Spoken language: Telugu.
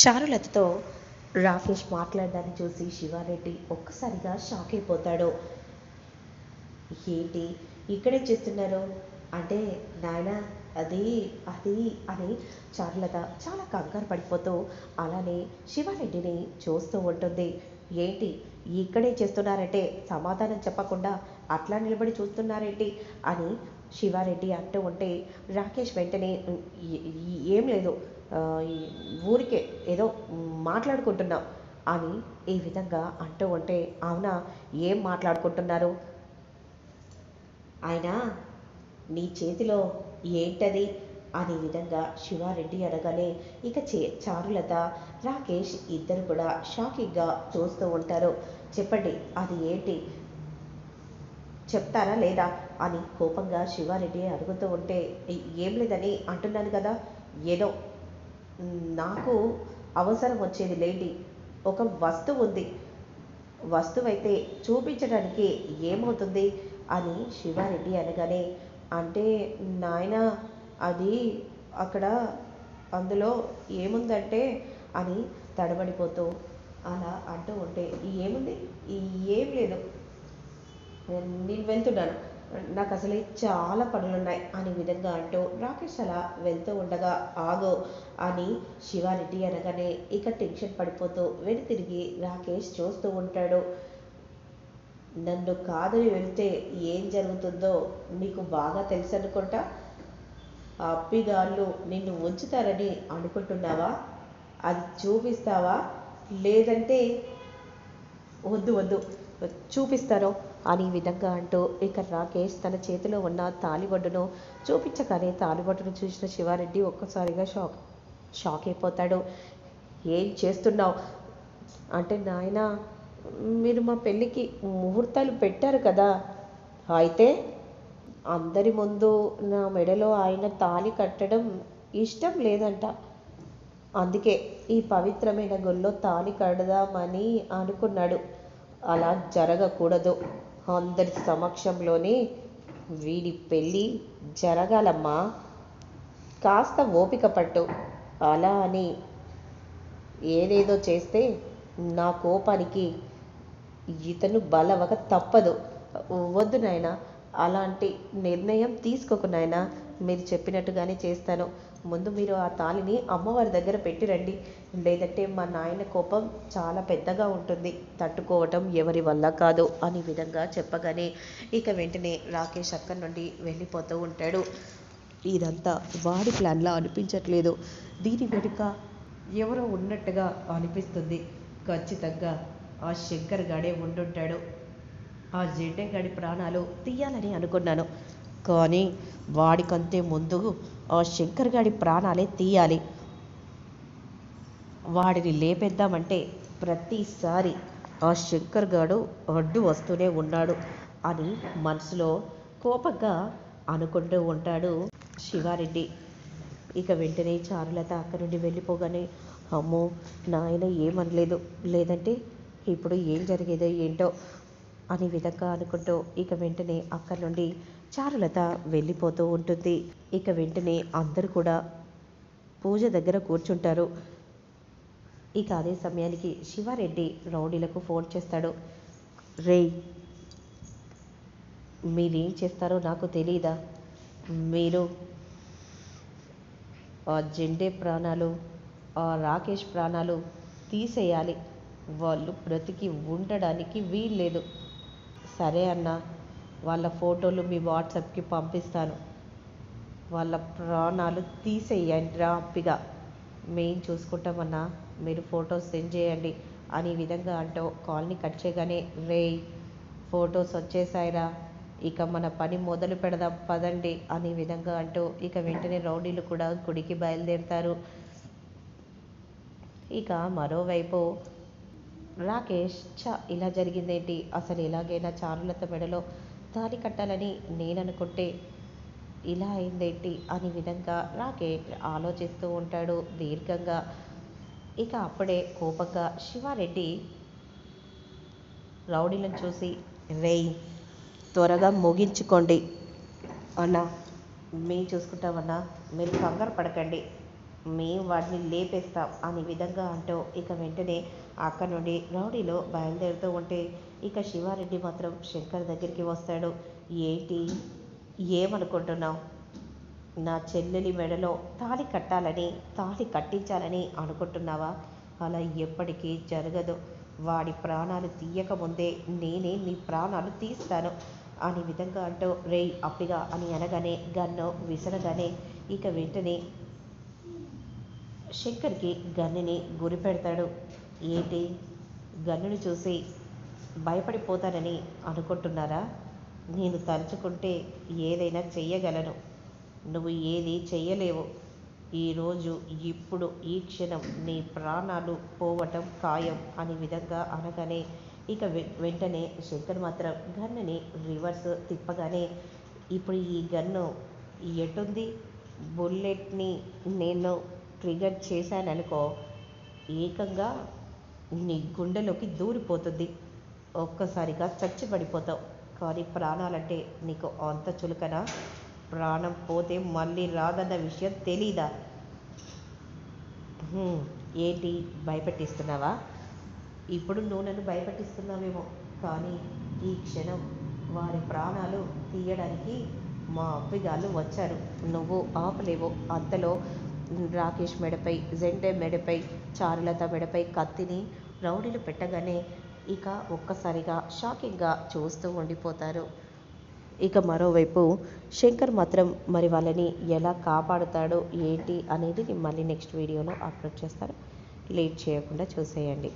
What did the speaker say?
చారులతతో రాకేష్ మాట్లాడడాన్ని చూసి శివారెడ్డి ఒక్కసారిగా షాక్ అయిపోతాడు. ఏంటి? ఇక్కడే చేస్తున్నారు? అంటే నాయన అది అది అని చారులత చాలా కంగారు పడిపోతూ అలానే శివారెడ్డిని చూస్తూ ఉంటుంది. ఏంటి? ఇక్కడే చేస్తున్నారంటే సమాధానం చెప్పకుండా అట్లా నిలబడి చూస్తున్నారేంటి? అని శివారెడ్డి అంటూ ఉంటే రాకేష్ వెంటనే ఏం లేదు. ఈ ఊరికే ఏదో మాట్లాడుకుంటున్నాం. అని ఈ విధంగా అంటూ ఉంటే అవునా ఏం మాట్లాడుకుంటున్నారు? ఆయన నీ చేతిలో ఏంటది? అనే విధంగా శివారెడ్డి అనగానే ఇక చే చారులత రాకేష్ ఇద్దరు కూడా షాకింగ్గా చూస్తూ ఉంటారు. చెప్పండి అది ఏంటి? చెప్తారా లేదా? అని కోపంగా శివారెడ్డి అడుగుతూ ఉంటే ఏం లేదని అంటున్నాను కదా ఏదో నాకు అవసరం వచ్చేది లేండి. ఒక వస్తువు ఉంది. వస్తువైతే చూపించడానికి ఏమవుతుంది అని శివారెడ్డి అనగానే అంటే నాయన అది అక్కడ అందులో ఏముందంటే అని తడబడిపోతూ అలా అంటూ ఉంటే ఏముంది? ఏం లేదు. నేను వెళ్తున్నాను. నాకు అసలే చాలా పనులున్నాయి. అనే విధంగా అంటూ రాకేష్ అలా వెళ్తూ ఉండగా ఆగో అని శివారెడ్డి అనగానే ఇక టెన్షన్ పడిపోతూ వెను తిరిగి రాకేష్ చూస్తూ ఉంటాడు. నన్ను కాదని వెళ్తే ఏం జరుగుతుందో నీకు బాగా తెలుసు అనుకుంటా? అప్పిగాళ్ళు నిన్ను ఉంచుతారని అనుకుంటున్నావా? అది చూపిస్తావా? లేదంటే వద్దు వద్దు చూపిస్తారో అని విధంగా అంటూ ఇక రాకేష్ తన చేతిలో ఉన్న తాలిబొడ్డును చూపించగానే తాలిబొట్టును చూసిన శివారెడ్డి ఒక్కసారిగా షాక్ షాక్ అయిపోతాడు. ఏం చేస్తున్నావు? అంటే నాయన మీరు మా పెళ్ళికి ముహూర్తాలు పెట్టారు కదా. అయితే అందరి ముందు నా మెడలో ఆయన తాళి కట్టడం ఇష్టం లేదంట. అందుకే ఈ పవిత్రమైన గుళ్ళో తాళి కడదామని అనుకున్నాడు. అలా జరగకూడదు. అందరి సమక్షంలోనే వీడి పెళ్ళి జరగాలమ్మా. కాస్త ఓపిక పట్టు. అలా అని ఏదేదో చేస్తే నా కోపానికి ఇతను బలవక తప్పదు. వద్దు నాయన అలాంటి నిర్ణయం తీసుకోకు నాయన. మీరు చెప్పినట్టుగానే చేస్తాను. ముందు మీరు ఆ తాళిని అమ్మవారి దగ్గర పెట్టి రండి. లేదంటే మా నాయన కోపం చాలా పెద్దగా ఉంటుంది. తట్టుకోవటం ఎవరి వల్ల కాదు అని విధంగా చెప్పగానే ఇక వెంటనే రాకేష్ అక్కడి నుండి వెళ్ళిపోతూ ఉంటాడు. ఇదంతా వాడి ప్లాన్లా అనిపించట్లేదు. దీని వెనుక ఎవరో ఉన్నట్టుగా అనిపిస్తుంది. ఖచ్చితంగా ఆ శంకర్ గాడే ఉండుంటాడు. ఆ జెడ్డే గాడి ప్రాణాలు తీయాలని అనుకున్నాను. కానీ వాడికంతే ముందు శంకర్ గాడి ప్రాణాలే తీయాలి. వాడిని లేపేద్దామంటే ప్రతిసారి ఆ శంకర్ గాడు అడ్డు వస్తూనే ఉన్నాడు అని మనసులో కోపంగా అనుకుంటూ ఉంటాడు శివారెడ్డి. ఇక వెంటనే చారులత అక్కడి నుండి వెళ్ళిపోగానే అమ్మో నాయన ఏమనలేదు. లేదంటే ఇప్పుడు ఏం జరిగేదో ఏంటో అనే విధంగా అనుకుంటూ ఇక వెంటనే అక్కడి నుండి చారులత వెళ్ళిపోతూ ఉంటుంది. ఇక వెంటనే అందరూ కూడా పూజ దగ్గర కూర్చుంటారు. ఇక అదే సమయానికి శివారెడ్డి రౌడీలకు ఫోన్ చేస్తాడు. రేయ్ మీరేం చేస్తారో నాకు తెలియదా మీరు ఆ జెండే ప్రాణాలు ఆ రాకేష్ ప్రాణాలు తీసేయాలి. వాళ్ళు బ్రతికి ఉండడానికి వీల్లేదు. సరే అన్న వాళ్ళ ఫోటోలు మీ వాట్సాప్కి పంపిస్తాను. వాళ్ళ ప్రాణాలు తీసేయండి రాపిగా. మేం చూసుకుంటామన్నా మీరు ఫొటోస్ సెండ్ చేయండి అని విధంగా అంటూ కాల్ని కట్ చేయగానే రే ఫొటోస్ వచ్చేసాయిరా. ఇక మన పని మొదలు పెడదాం పదండి అనే విధంగా అంటూ ఇక వెంటనే రౌడీలు కూడా గుడికి బయలుదేరుతారు. ఇక మరోవైపు రాకేష్ చ ఇలా జరిగిందేంటి? అసలు ఎలాగైనా చారులత మెడలో తాళి కట్టాలని నేను అనుకుంటే ఇలా అయిందేంటి? అనే విధంగా రాకే ఆలోచిస్తూ ఉంటాడు దీర్ఘంగా. ఇక అప్పుడే కోపంగా శివారెడ్డి రౌడీలను చూసి రేయ్ త్వరగా ముగించుకోండి. అన్నా మేము చూసుకుంటామన్నా. మీరు కంగారు పడకండి. మేము వాడిని లేపేస్తాం అనే విధంగా అంటూ ఇక వెంటనే అక్కడ నుండి రౌడీలో బయలుదేరుతూ ఉంటే ఇక శివారెడ్డి మాత్రం శంకర్ దగ్గరికి వస్తాడు. ఏంటి? ఏమనుకుంటున్నావు? నా చెల్లెలి మెడలో తాళి కట్టాలని తాళి కట్టించాలని అనుకుంటున్నావా? అలా ఎప్పటికీ జరగదు. వాడి ప్రాణాలు తీయకముందే నేనే నీ ప్రాణాలు తీస్తాను అనే విధంగా అంటూ రేయ్ అప్పిగా అని అనగానే గన్ను విసరగానే ఇక వెంటనే శంకర్కి గన్నుని గురి పెడతాడు. ఏంటి? గన్నుని చూసి భయపడిపోతానని అనుకుంటున్నారా? నేను తలుచుకుంటే ఏదైనా చెయ్యగలను. నువ్వు ఏది చెయ్యలేవు. ఈరోజు ఇప్పుడు ఈ క్షణం నీ ప్రాణాలు పోవటం ఖాయం అనే విధంగా అనగానే ఇక వె- వెంటనే శంకర్ మాత్రం గన్నుని రివర్స్ తిప్పగానే ఇప్పుడు ఈ గన్ను ఎటుంది? బుల్లెట్ని నేను ట్రిగర్ చేశాననుకో ఏకంగా నీ గుండెలోకి దూరిపోతుంది. ఒక్కసారిగా చచ్చి పడిపోతావు కానీ ప్రాణాలంటే నీకు అంత చులకన? ప్రాణం పోతే మళ్ళీ రాదన్న విషయం తెలీదా? హ్మ్, ఏంటి? భయపెట్టిస్తున్నావా? ఇప్పుడు నువ్వు నన్ను భయపెట్టిస్తున్నావేమో. కానీ ఈ క్షణం వారి ప్రాణాలు తీయడానికి మా అబ్బిగాళ్ళు వచ్చారు. నువ్వు ఆపలేవు. అంతలో రాకేష్ మెడపై జెండే మెడపై చారులత మెడపై కత్తిని రౌడీలు పెట్టగానే ఇక ఒక్కసారిగా షాకింగ్గా చూస్తూ ఉండిపోతారు. ఇక మరోవైపు శంకర్ మాత్రం మరి వాళ్ళని ఎలా కాపాడుతాడో ఏంటి అనేది మళ్ళీ నెక్స్ట్ వీడియోలో అప్లోడ్ చేస్తారు లేట్ చేయకుండా చూసేయండి.